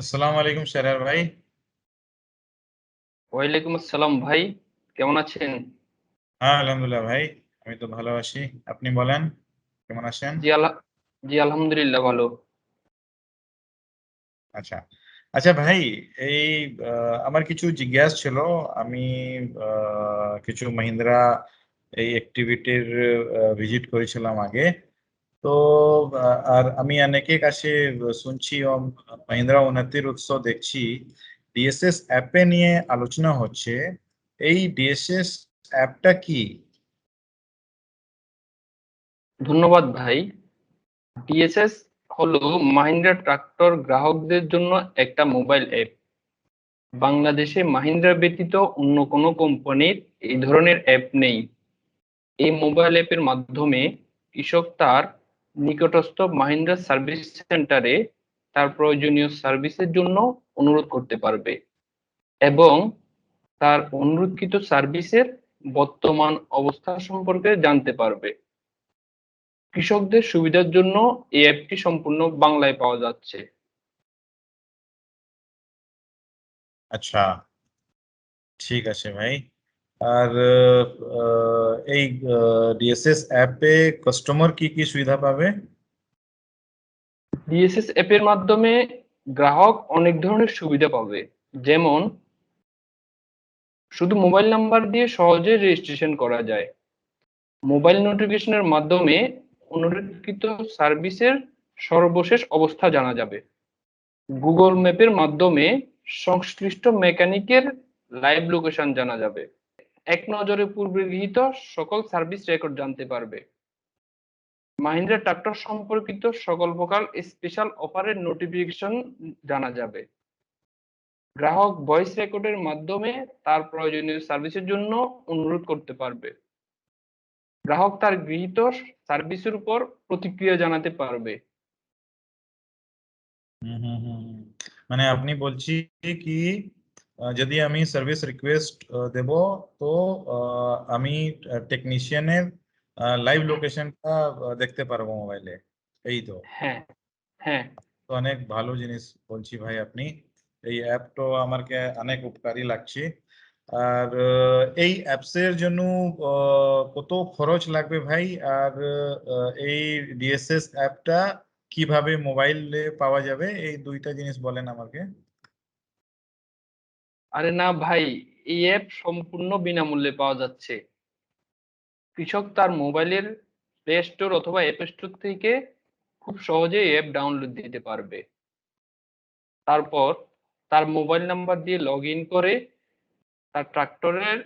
আসসালামু আলাইকুম শেরার ভাই। ওয়ালাইকুম আসসালাম ভাই কেমন আছেন? হ্যাঁ আলহামদুলিল্লাহ ভাই আমি তো ভালো আছি। আপনি বলেন কেমন আছেন? জি আল্লাহ জি আলহামদুলিল্লাহ ভালো। আচ্ছা আচ্ছা ভাই এই আমার কিছু জিজ্ঞাসা ছিল। আমি কিছু মাহিন্দ্রা এই অ্যাক্টিভিটির ভিজিট করেছিলাম আগে। তো আর আমি অনেকের কাছে শুনছি মাহিন্দ্রা উন্নতির উৎস দেখছি। ডিএসএস অ্যাপে নিয়ে আলোচনা হচ্ছে। এই ডিএসএস অ্যাপটা কি? ধন্যবাদ ভাই। ডিএসএস হলো মাহিন্দ্রা ট্রাক্টর গ্রাহকদের জন্য একটা মোবাইল অ্যাপ বাংলাদেশে মাহিন্দ্রা ব্যতীত অন্য কোনো কোম্পানির এই ধরনের অ্যাপ নেই। এই মোবাইল অ্যাপের মাধ্যমে কৃষক তার নিকটস্থ মাহিন্দ্রা সার্ভিস সেন্টারে তার প্রয়োজনীয় সার্ভিসের জন্য অনুরোধ করতে পারবে এবং তার অনুরোধকৃত সার্ভিসের বর্তমান অবস্থা সম্পর্কে জানতে পারবে। কৃষকদের সুবিধার জন্য এই অ্যাপটি সম্পূর্ণ বাংলায় পাওয়া যাচ্ছে। আচ্ছা ঠিক আছে ভাই। আর এই ডিএসএস অ্যাপে কাস্টমার কি কি সুবিধা পাবে? ডিএসএস অ্যাপের মাধ্যমে গ্রাহক অনেক ধরনের সুবিধা পাবে। যেমন, শুধু মোবাইল নাম্বার দিয়ে সহজে রেজিস্ট্রেশন করা যায়। মোবাইল নোটিফিকেশনের মাধ্যমে অনুরোধকৃত সার্ভিসের সর্বশেষ অবস্থা জানা যাবে। গুগল ম্যাপের মাধ্যমে সংশ্লিষ্ট মেকানিকের লাইভ লোকেশন জানা যাবে। এক নজরে পূর্বে গৃহীত সকল সার্ভিস রেকর্ড জানতে পারবে। মাহিন্দ্রা ট্রাক্টর সম্পর্কিত সকল প্রকার স্পেশাল অফারের নোটিফিকেশন জানা যাবে। গ্রাহক ভয়েস রেকর্ডের মাধ্যমে তার প্রয়োজনীয় সার্ভিসের জন্য অনুরোধ করতে পারবে। গ্রাহক তার গৃহীত সার্ভিসের উপর প্রতিক্রিয়া জানাতে পারবে। মানে আপনি বলছি কি যদি আমি সার্ভিস রিকোয়েস্ট দেব তো আমি টেকনিশিয়ানের লাইভ লোকেশনটা দেখতে পারব মোবাইলে এই তো। হ্যাঁ হ্যাঁ। তো অনেক ভালো জিনিস বলছি ভাই আপনি। এই অ্যাপ তো আমাকে অনেক উপকারী লাগছে। আর এই অ্যাপসের জন্য কত খরচ লাগবে ভাই? আর এই ডিএসএস অ্যাপটা কীভাবে মোবাইলে পাওয়া যাবে? এই দুইটা জিনিস বলেন আমাকে। আরে না ভাই, এই অ্যাপ সম্পূর্ণ বিনামূল্যে পাওয়া যাচ্ছে। কৃষক তার মোবাইলের প্লে স্টোর অথবা অ্যাপ স্টোর থেকে খুব সহজে অ্যাপ ডাউনলোড দিতে পারবে। তারপর তার মোবাইল নাম্বার দিয়ে লগ ইন করে তার ট্রাক্টরের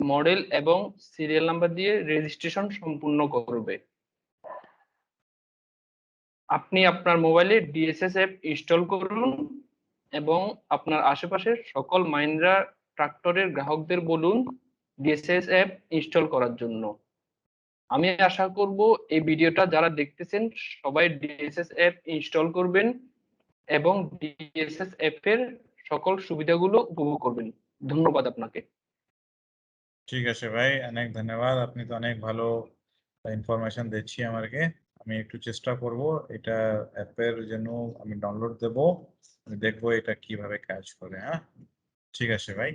মডেল এবং সিরিয়াল নাম্বার দিয়ে রেজিস্ট্রেশন সম্পূর্ণ করবে। আপনি আপনার মোবাইলে ডিএসএস অ্যাপ ইনস্টল করুন। এবং আপনার আশেপাশের সকল মাহিন্দ্রা ট্রাক্টরের গ্রাহকদের বলুন ডিএসএস অ্যাপ ইনস্টল করার জন্য। আমি আশা করব এই ভিডিওটা যারা দেখতেছেন সবাই ডিএসএস অ্যাপ ইনস্টল করবেন এবং ডিএসএস অ্যাপের সকল সুবিধাগুলো উপভোগ করবেন। ধন্যবাদ আপনাকে। ঠিক আছে ভাই, অনেক ধন্যবাদ। আপনি তো অনেক ভালো ইনফরমেশন দিচ্ছি আমাকে। আমি একটু চেষ্টা করব, এটা অ্যাপের জন্য আমি ডাউনলোড দেব দেখব এটা কীভাবে কাজ করে হ্যাঁ? ঠিক আছে ভাই।